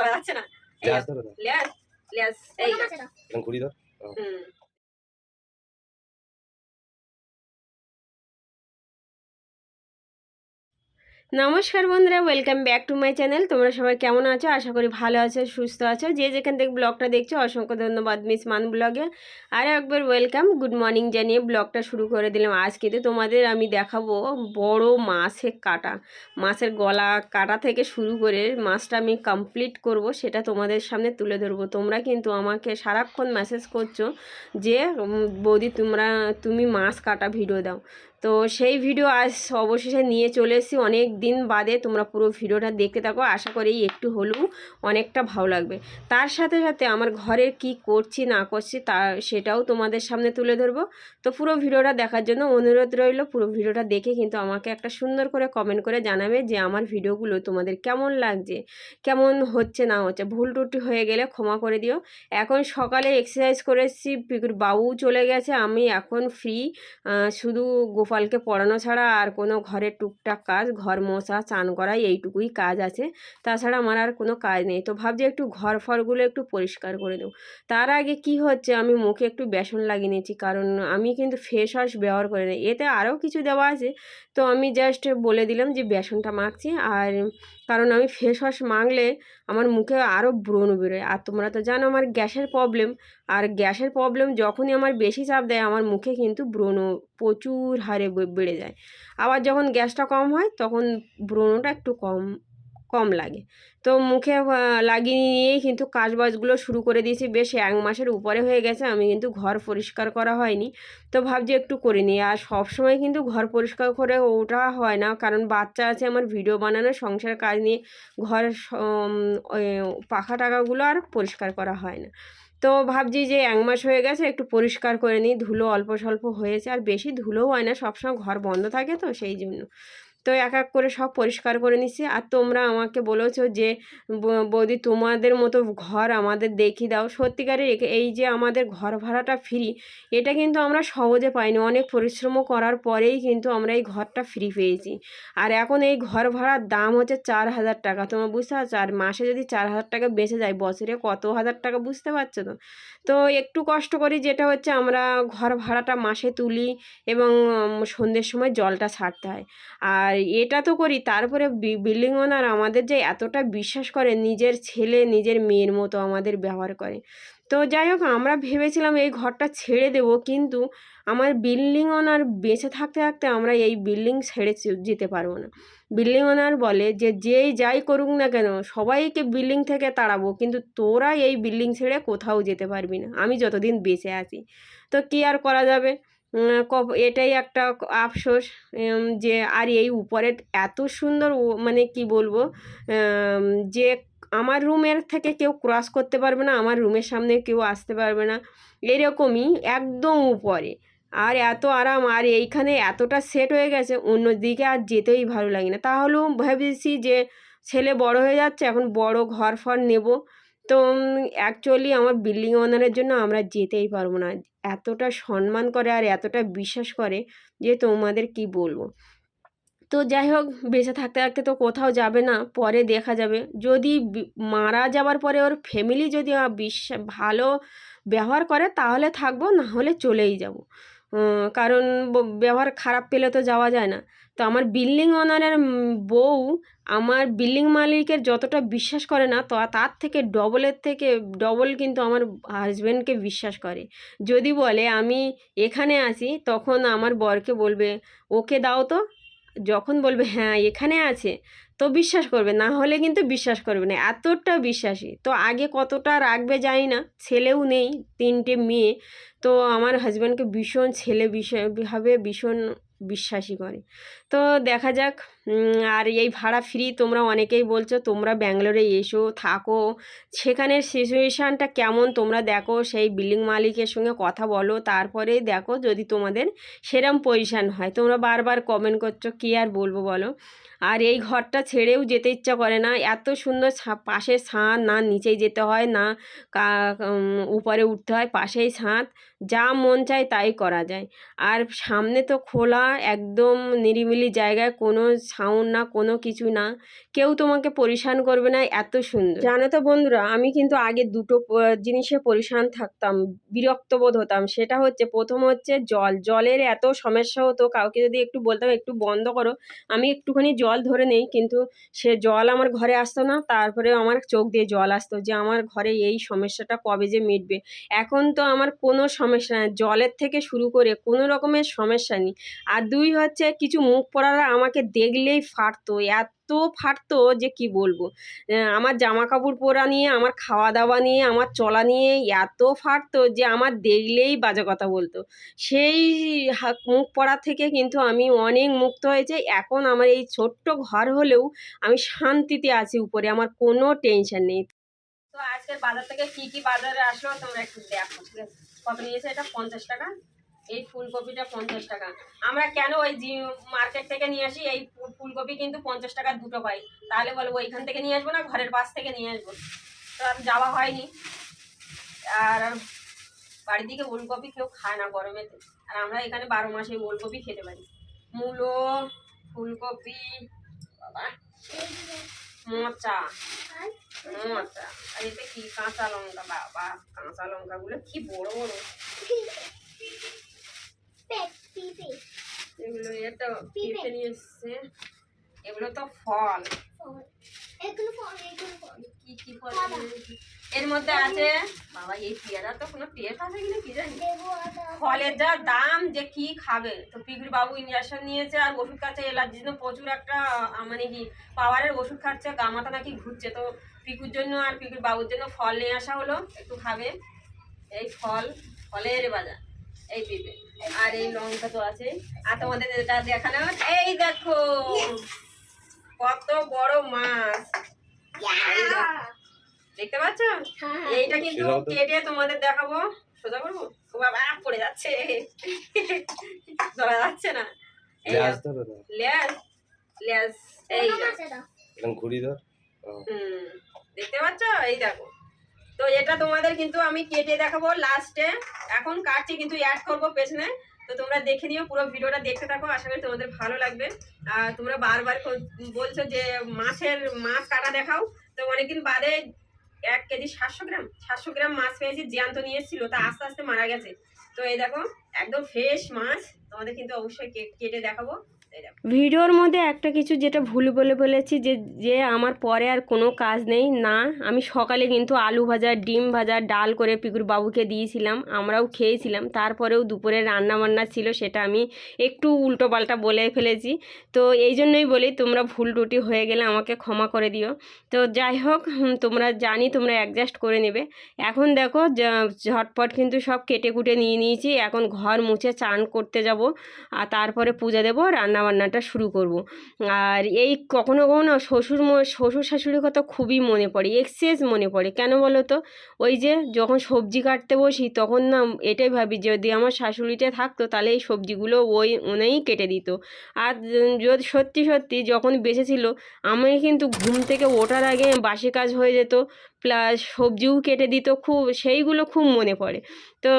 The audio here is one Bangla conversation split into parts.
ধরা যাচ্ছে না লেজ লেজ এই ঘুরি ধর হুম নমস্কার বন্ধুরা welcome back to my channel তোমরা সবাই কেমন আছো? আশা করি ভালো আছো, সুস্থ আছো। যে যেখান থেকে ব্লগটা দেখছ, অসংখ্য ধন্যবাদ মিস মান ব্লগে। আর একবার ওয়েলকাম গুড মর্নিং জানিয়ে ব্লগটা শুরু করে দিলাম। আজকে তো তোমাদের আমি দেখাবো বড় মাছের কাটা। মাছের গলা কাটা থেকে শুরু করে মাছটা আমি কমপ্লিট করব, সেটা তোমাদের সামনে তুলে ধরবো। তোমরা কিন্তু আমাকে সারাক্ষণ মেসেজ করছ যে বৌদি, তোমরা, তুমি মাছ কাটা ভিডিও দাও। তো সেই ভিডিও আজ অবশেষে নিয়ে চলে এসেছি। অনেক দিন বাদে তোমরা পুরো ভিডিওটা দেখতে থাকো। আশা করি একটু হলেও অনেকটা ভালো লাগবে। তার সাথে সাথে আমার ঘরের কি করছি, না করছি, তা সেটাও তোমাদের সামনে তুলে ধরবো। তো পুরো ভিডিওটা দেখার জন্য অনুরোধ রইল, পুরো ভিডিওটা দেখে কিন্তু আমাকে একটা সুন্দর করে কমেন্ট করে জানাবে যে আমার ভিডিওগুলো তোমাদের কেমন লাগছে, কেমন হচ্ছে, না হচ্ছে। ভুল টুটি হয়ে গেলে ক্ষমা করে দিও। এখন সকালে এক্সারসাইজ করে এসেছি পিকুর বাবু চলে গেছে, আমি এখন ফ্রি শুধু গোপালকে পড়ানো ছাড়া আর কোনো ঘরের টুকটাক কাজ, ঘর মশা, চান করা এইটুকুই কাজ আছে। তাছাড়া আমার আর কোনো কাজ নেই। তো ভাবছি একটু ঘর ফরগুলো একটু পরিষ্কার করে দেবো। তার আগে কি হচ্ছে, আমি মুখে একটু বেসন লাগিয়ে নিয়েছি কারণ আমি কিন্তু ফেস ওয়াশ ব্যবহার করে নিই এতে আরও কিছু দেওয়া আছে। তো আমি জাস্ট বলে দিলাম যে বেসনটা মাখছি। আর কারণ আমি ফেস ওয়াশ মাখলে আমার মুখে আরও ব্রণ বেরোয়। আর তোমরা তো জানো আমার গ্যাসের প্রবলেম আর গ্যাসের প্রবলেম যখনই আমার বেশি চাপ দেয়, আমার মুখে কিন্তু ব্রণ প্রচুর হারে বেড়ে যায়। আবার যখন গ্যাসটা কম হয়, তখন ব্রণটা একটু কম কম লাগে। তো মুখে লাগিয়ে নিয়েই কিন্তু কাজবাজগুলো শুরু করে দিয়েছি। বেশ এক মাসের উপরে হয়ে গেছে, আমি কিন্তু ঘর পরিষ্কার করা হয়নি। তো ভাবছি একটু করে নিই। আর সব সময় কিন্তু ঘর পরিষ্কার করে ওটা হয় না, কারণ বাচ্চা আছে, আমার ভিডিও বানানো, সংসার কাজ নিয়ে ঘর পাখা টাকাগুলো আর পরিষ্কার করা হয় না। তো ভাবছি যে এক মাস হয়ে গেছে, একটু পরিষ্কার করে নিই। ধুলো অল্প স্বল্প হয়েছে, আর বেশি ধুলোও হয় না, সবসময় ঘর বন্ধ থাকে তো সেই জন্য। তো এক এক করে সব পরিষ্কার করে নিচ্ছি আর তোমরা আমাকে বলেছ যে বৌদি তোমাদের মতো ঘর আমাদের দেখিয়ে দাও। সত্যিকারের এই যে আমাদের ঘর ভাড়াটা ফ্রি এটা কিন্তু আমরা সহজে পাইনি। অনেক পরিশ্রম করার পরেই কিন্তু আমরা এই ঘরটা ফ্রি পেয়েছি। আর এখন এই ঘর ভাড়ার দাম হচ্ছে চার হাজার টাকা। তোমরা বুঝতে পারছ? আর মাসে যদি চার হাজার টাকা বেঁচে যায়, বছরে কত হাজার টাকা বুঝতে পারছ তো? তো একটু কষ্ট করি, যেটা হচ্ছে আমরা ঘর ভাড়াটা মাসে তুলি এবং সন্ধ্যের সময় জলটা ছাড়তে হয়। আর এটা তো করি, তারপরে বিল্ডিং ওনার আমাদের যে এতটা বিশ্বাস করে, নিজের ছেলে, নিজের মেয়ের মতো আমাদের ব্যবহার করে। তো যাই হোক, আমরা ভেবেছিলাম এই ঘরটা ছেড়ে দেব, কিন্তু আমার বিল্ডিং ওনার বেঁচে থাকতে থাকতে আমরা এই বিল্ডিং ছেড়ে যেতে পারব না। বিল্ডিং ওনার বলে যে, যেই যাই করুক না কেন, সবাইকে বিল্ডিং থেকে তাড়াবো, কিন্তু তোরা এই বিল্ডিং ছেড়ে কোথাও যেতে পারবি না। আমি যতদিন বেঁচে আছি। তো কী আর করা যাবে? এটাই একটা আফসোস যে, আর এই উপরের এত সুন্দর মানে কি বলব যে, আমার রুমের থেকে কেউ ক্রস করতে পারবে না, আমার রুমের সামনে কেউ আসতে পারবে না, এরকমই একদম উপরে। আর এত আরাম, আর এইখানে এতটা সেট হয়ে গেছে অন্য দিকে আর যেতেই ভালো লাগে না। তাহলেও ভেবেছি যে, ছেলে বড় হয়ে যাচ্ছে, এখন বড় ঘর ফর নেব। তো অ্যাকচুয়ালি আমার বিল্ডিং ওনারের জন্য আমরা যেতেই পারব না। এতটা সম্মান করে আর এতটা বিশ্বাস করে যে তোমাদের কি বলব। তো যাই হোক, বেঁচে থাকতে থাকতে তো কোথাও যাবে না, পরে দেখা যাবে। যদি মারা যাওয়ার পরে ওর ফ্যামিলি যদি বিশ্বাস ভালো ব্যবহার করে তাহলে থাকব না হলে চলেই যাব। কারণ ব্যবহার খারাপ পেলে তো যাওয়া যায় না। তো আমার বিল্ডিং ওনারের বউ আমার বিল্ডিং মালিকের যতটা বিশ্বাস করে না, তো, তার থেকে ডবলের থেকে ডবল কিন্তু আমার হাজব্যান্ডকে বিশ্বাস করে। যদি বলে আমি এখানে আছি, তখন আমার বরকে বলবে, ওকে দাও তো। যখন বলবে হ্যাঁ এখানে আছে। তো বিশ্বাস করবে, না হলে কিন্তু বিশ্বাস করবে না, এতটা বিশ্বাসী। তো আগে কতটা রাখবে জানি না, ছেলেও নেই, তিনটে মেয়ে। তো আমার হাজব্যান্ডকে ভীষণ ছেলে বিষয়, ভাবে ভীষণ বিশ্বাসী করে। তো দেখা যাক আর এই ভাড়া ফ্রি তোমরা অনেকেই বলছো, তোমরা ব্যাঙ্গালোরে এসো, থাকো। সেখানের সিচুয়েশানটা কেমন তোমরা দেখো, সেই বিল্ডিং মালিকের সঙ্গে কথা বলো তারপরে দেখো যদি তোমাদের সেরম পজিশান হয়। তোমরা বারবার কমেন্ট করছ, কী আর বলব বলো? আর এই ঘরটা ছেড়েও যেতে ইচ্ছা করে না। এত সুন্দর পাশে ছাদ, না নিচেই যেতে হয়, না উপরে উঠতে হয়, পাশেই ছাদ। যা মন চায় তাই করা যায়। আর সামনে তো খোলা, একদম নিরিবিলি জায়গায়, কোনো সাউন্ড না, কোনো কিছু না। কেউ তোমাকে পরিশান করবে না, এত সুন্দর। জানো তো বন্ধুরা, আমি কিন্তু আগে দুটো জিনিসে পরিশান থাকতাম, বিরক্ত বোধ হতাম। সেটা হচ্ছে, প্রথম হচ্ছে জল। জলের এত সমস্যা হতো, কাউকে যদি একটু বলতাম, একটু বন্ধ করো, আমি একটুখানি জল ধরে নেই, কিন্তু সে জল আমার ঘরে আসতো না তারপরে আমার চোখ দিয়ে জল আসতো যে আমার ঘরে এই সমস্যাটা কবে যে মিটবে। এখন তো আমার কোনো সমস্যা নেই, জলের থেকে শুরু করে কোনো রকমের সমস্যা নেই। আর দুই হচ্ছে কিছু মুখ পড়ারা আমাকে দেখলেই ফাটতো, এত ফাটতো যে কি বলব? আমার জামা কাপড় পরা নিয়ে, আমার খাওয়া দাওয়া নিয়ে, আমার চলা নিয়ে এত ফাটতো যে আমার দেখলেই বাজে কথা বলতো। সেই মুখ পড়া থেকে কিন্তু আমি অনেক মুক্ত হয়েছে। এখন আমার এই ছোট্ট ঘর হলেও আমি শান্তিতে আছি উপরে, আমার কোনো টেনশন নেই। তো আজকের বাজার থেকে কি কি বাজারে আসলো তোমরা একটু দেখো কত নিয়েছে এটা? পঞ্চাশ টাকা? এই ফুলকপিটা পঞ্চাশ টাকা। আমরা কেন ওই মার্কেট থেকে নিয়ে আসি? এই ফুলকপি কিন্তু পঞ্চাশ টাকার দুটো পাই। তাহলে বলব ওইখান থেকে নিয়ে আসব না ঘরের পাশ থেকে নিয়ে আসব? তো আর যাওয়া হয়নি। আর বাড়ির দিকে ওলকপি কেউ খায় না গরমেতে। আর আমরা এখানে বারো মাসে ওলকপি খেতে পারি। মূলো, ফুলকপি, বাবা, মোচা মোচা। আর এতে কি? কাঁচা লঙ্কা, বাবা, কাঁচা লঙ্কাগুলো কি বড় বড়। এগুলো এটা পেঁপে। নিয়ে এসছে। এগুলো তো ফল। কি কি ফল এর মধ্যে আছে বাবা এই পেয়ারা তো কোনো টেস্ট আছে কিনা কি জানি? ফলের যা দাম যে কি খাবে? তো পিকুর বাবু ইঞ্জেকশন নিয়েছে আর ওষুধ খাচ্ছে এলার্জির জন্য প্রচুর একটা মানে কি পাওয়ারের ওষুধ খাচ্ছে গা মাথা নাকি ঘুরছে। তো পিকুর জন্য আর পিকুর বাবুর জন্য ফল নিয়ে আসা হলো একটু খাবে। এই ফল ফলের বাজার। এই পেঁপে। আর এই লঙ্কা তো আছে। আর তোমাদের এটা দেখানো এই দেখো কত বড় মাছ। দেখতে পাচ্ছ? এইটা কিন্তু কেটে তোমাদের দেখাবো। সোজা করব? ও বাবা পড়ে যাচ্ছে। ধরা যাচ্ছে না। লেজ লেজ এই ঘুরি ধর। হুম দেখতে পাচ্ছ? এই দেখো। তো এটা তোমাদের কিন্তু আমি কেটে দেখাবো লাস্টে এখন কাটছি কিন্তু অ্যাড করব পেছনে। তো তোমরা দেখে নিও, পুরো ভিডিওটা দেখতে থাকো, আশা করি তোমাদের ভালো লাগবে। আর তোমরা বারবার বলছো যে মাছের মাছ কাটা দেখাও। তো অনেকদিন বাদে এক কেজি সাতশো গ্রাম সাতশো গ্রাম মাছ পেয়েছি, জ্যান্ত নিয়ে এসেছিল, তা আস্তে আস্তে মারা গেছে। তো এই দেখো, একদম ফ্রেশ মাছ। তোমাদের কিন্তু অবশ্যই কেটে দেখাবো। ভিডিওর মধ্যে একটা কিছু যেটা ভুল বলে বলেছি যে যে আমার পরে আর কোনো কাজ নেই। না, আমি সকালে কিন্তু আলু ভাজা, ডিম ভাজা, ডাল করে পিকুর বাবুকে দিয়েছিলাম, আমরাও খেয়েছিলাম। তারপরেও দুপুরে রান্না বান্না ছিল সেটা আমি একটু উল্টো পাল্টা বলে ফেলেছি। তো এই জন্যই বলি, তোমরা ভুল টুটি হয়ে গেলে আমাকে ক্ষমা করে দিও। তো যাই হোক তোমরা জানি তোমরা অ্যাডজাস্ট করে নেবে। এখন দেখো ঝটপট কিন্তু সব কেটে কুটে নিয়ে নিয়েছি। এখন ঘর মুছে চান করতে যাব। আর তারপরে পূজা দেবো, রান্না বান্নাটা শুরু করব। আর এই কখনো কখনো শ্বশুর শ্বশুর শাশুড়ির কথা খুবই মনে পড়ে এক্সেস মনে পড়ে। কেন বলো তো? ওই যে যখন সবজি কাটতে বসি তখন না এটাই ভাবি যদি আমার শাশুড়িটা থাকতো তাহলে এই সবজিগুলো ওই উনিই কেটে দিত। আর যদি সত্যি সত্যি যখন বেঁচে ছিল আমি কিন্তু ঘুম থেকে ওঠার আগে বাসি কাজ হয়ে যেত। প্লাস সবজিও কেটে দিত খুব, সেইগুলো খুব মনে পড়ে। তো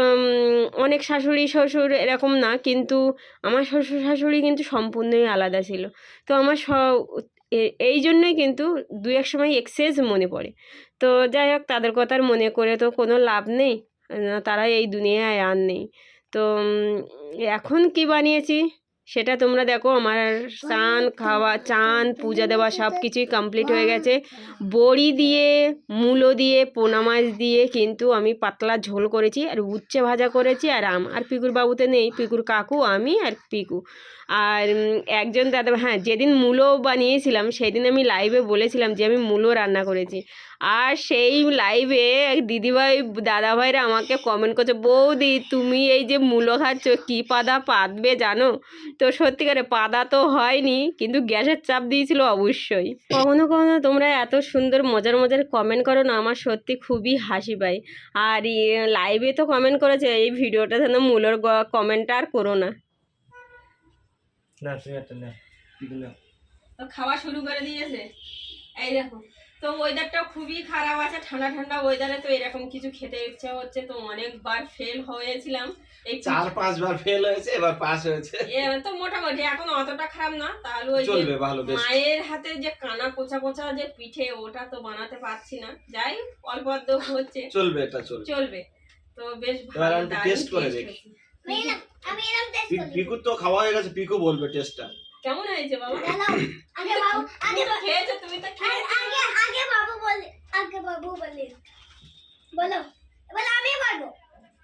অনেক শাশুড়ি শ্বশুর এরকম না, কিন্তু আমার শ্বশুর শাশুড়ি কিন্তু সম্পূর্ণই আলাদা ছিল। তো আমার স এই জন্যই কিন্তু দু এক সময় এক্সেস মনে পড়ে। তো যাই হোক, তাদের কথা মনে করে তো কোনো লাভ নেই। তারা এই দুনিয়ায় আর নেই। তো এখন কি বানিয়েছি? সেটা তোমরা দেখো আমার স্নান খাওয়া চান পূজা দেওয়া সব কিছুই কমপ্লিট হয়ে গেছে। বড়ি দিয়ে মূলো দিয়ে পোনা মাছ দিয়ে কিন্তু আমি পাতলা ঝোল করেছি আর উচ্ছে ভাজা করেছি। আর আম আর পিকুর বাবুতে নেই পিকুর কাকু আমি আর পিকু। আর একজন দাদা হ্যাঁ যেদিন মূলো বানিয়েছিলাম, সেদিন আমি লাইভে বলেছিলাম যে আমি মূলো রান্না করেছি। আর সেই লাইভে দিদিভাই, দাদাভাইরা আমাকে কমেন্ট করছে, বৌদি, তুমি এই যে মূলো খাচ্ছ, কী পাদা পাতবে জানো? তো সত্যিকারে পাদা তো হয়নি, কিন্তু গ্যাসের চাপ দিয়েছিল অবশ্যই। কখনো কখনো তোমরা এত সুন্দর, মজার মজার কমেন্ট করো না, আমার সত্যি খুবই হাসি পায়। আর লাইভে তো কমেন্ট করেছে, এই ভিডিওটা যেন মূলর কমেন্ট আর করো না। না তুই একটা নে। তুই খাওয়া শুরু করে দিয়েছে। এই দেখো তো ওয়েদারটা খুবই খারাপ আছে ঠান্ডা ঠান্ডা ওয়েদারে তো এরকম কিছু খেতে ইচ্ছে হচ্ছে তো অনেকবার ফেল হয়েছিলাম। এই চার পাঁচবার ফেল হয়েছে এবার পাস হয়েছে। তো মোটামুটি এখন অতটা খারাপ না তাহলে ওই চলবে ভালো বেশ। মায়ের হাতে যে কানা কোচা কোচা যে পিঠে ওটা তো বানাতে পারছি না। যাই অল্প অল্প হচ্ছে। চলবে এটা চলবে। চলবে। তো বেশ ভালো taste করে দেখি। আমি এরকম টেস্ট করি পিকুর তো খাওয়া হয়ে গেছে পিকু বলবে টেস্টটা কেমন হয়েছে বাবা? হ্যালো আগে বাবু আগে তো খেয়েছো তুমি তো আগে খেয়েছো। আগে আগে বাবু বলে আগে বাবু বলে। বলো। এবার আমি বলব।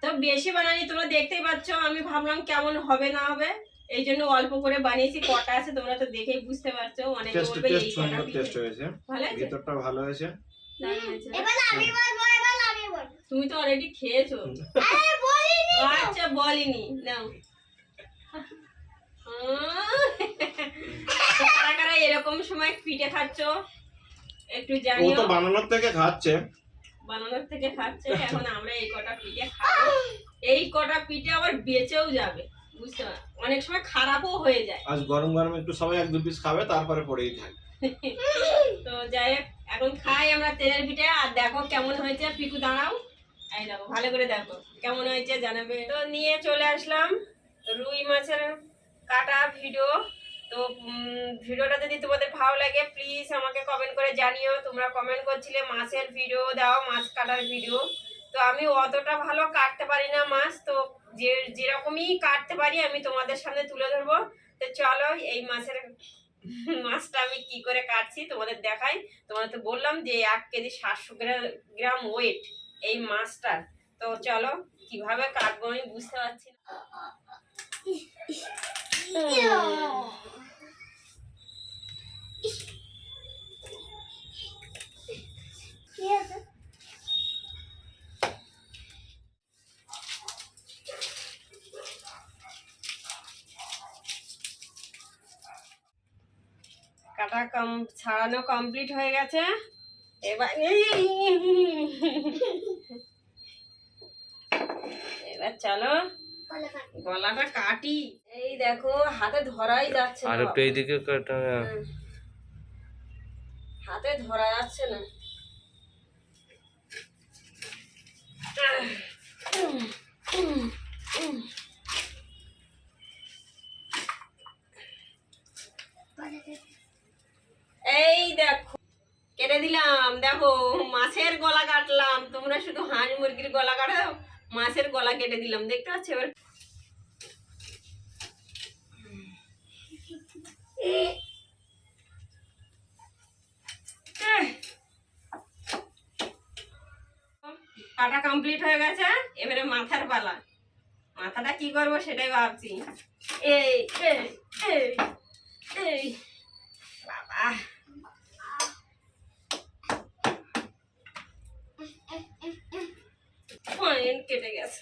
তো বেশি বানানি তোমরা দেখতেই পাচ্ছ আমি ভাবলাম কেমন হবে না হবে। এই জন্য অল্প করে বানিয়েছি কটা আছে তোমরা তো দেখেই বুঝতে পারছ অনেক বলবে এই কটা টেস্ট হয়েছে। ভালো হয়েছে? ভিতরটা ভালো হয়েছে। এবার আমি বলব এবার আমি বলব। তুমি তো অলরেডি খেয়েছো। আচ্ছা বলিনি। নাও। কারা কারা এরকম সময় পিঠে খাচ্ছ? একটু ও তো বানানোর থেকে খাচ্ছে। বানানোর থেকে খাচ্ছে এখন আমরা এই কটা পিঠে খাব। এই কটা পিঠে আবার বেঁচেও যাবে বুঝতে পার অনেক সময় খারাপও হয়ে যায়। আজ গরম গরম একটু সবাই এক দু পিস খাবে তারপরে পরেই থাকবে তো যাই হোক এখন খাই আমরা তেলের পিঠে আর দেখো কেমন হয়েছে। পিকু দাঁড়াও। এই দেখো ভালো করে দেখো, কেমন হয়েছে জানাবে। তো নিয়ে চলে আসলাম রুই মাছের কাটা ভিডিও। তো ভিডিওটা যদি তোমাদের ভালো লাগে প্লিজ আমাকে কমেন্ট করে জানিও। তোমরা কমেন্ট করছিলে মাছের ভিডিও, দাও মাছ কাটার ভিডিও। তো আমি অতটা ভালো কাটতে পারি না মাছ, তো যে, যেরকমই কাটতে পারি আমি তোমাদের সামনে তুলে ধরবো। তো চলো, এই মাছের মাছটা আমি কি করে কাটছি তোমাদের দেখাই। তোমাদের তো বললাম যে এক কেজি সাতশো গ্রাম ওয়েট এই মাছটার। তো চলো, কীভাবে কাটবো আমি বুঝতে পারছি না। কাটা কম, ছাড়ানো কমপ্লিট হয়ে গেছে। এবার এবার চলো গলাটা কাটি। এই দেখো হাতে ধরাই যাচ্ছে আর একটু এইদিকে কাটা। হাতে ধরা যাচ্ছে না বলে কাট এই দেখো কেটে দিলাম দেখো মাছের গলা কাটলাম তোমরা শুধু হাঁস মুরগির গলা কাটাও? মাছের গলা কেটে দিলাম, দেখতে পাচ্ছ? এবার। কাটা কমপ্লিট হয়ে গেছে এবারে মাথার পালা। মাথাটা কি করব সেটাই ভাবছি। এই এই এই এই বাবা ফাইন কেটে গেছে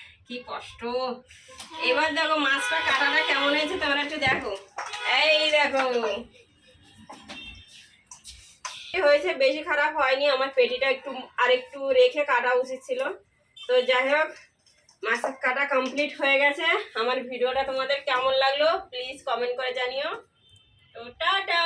কি কষ্ট। এবার দেখো মাছটা কাটাটা কেমন হয়েছে তোমরা একটু দেখো। এই দেখো। হয়েছে? বেশি খারাপ হয়নি, আমার পেটিটা একটু, আরেকটু রেখে কাটা উচিত ছিল। তো যাই হোক মাছের কাটা কমপ্লিট হয়ে গেছে। আমার ভিডিওটা তোমাদের কেমন লাগল প্লিজ কমেন্ট করে জানিও। তো টাটা।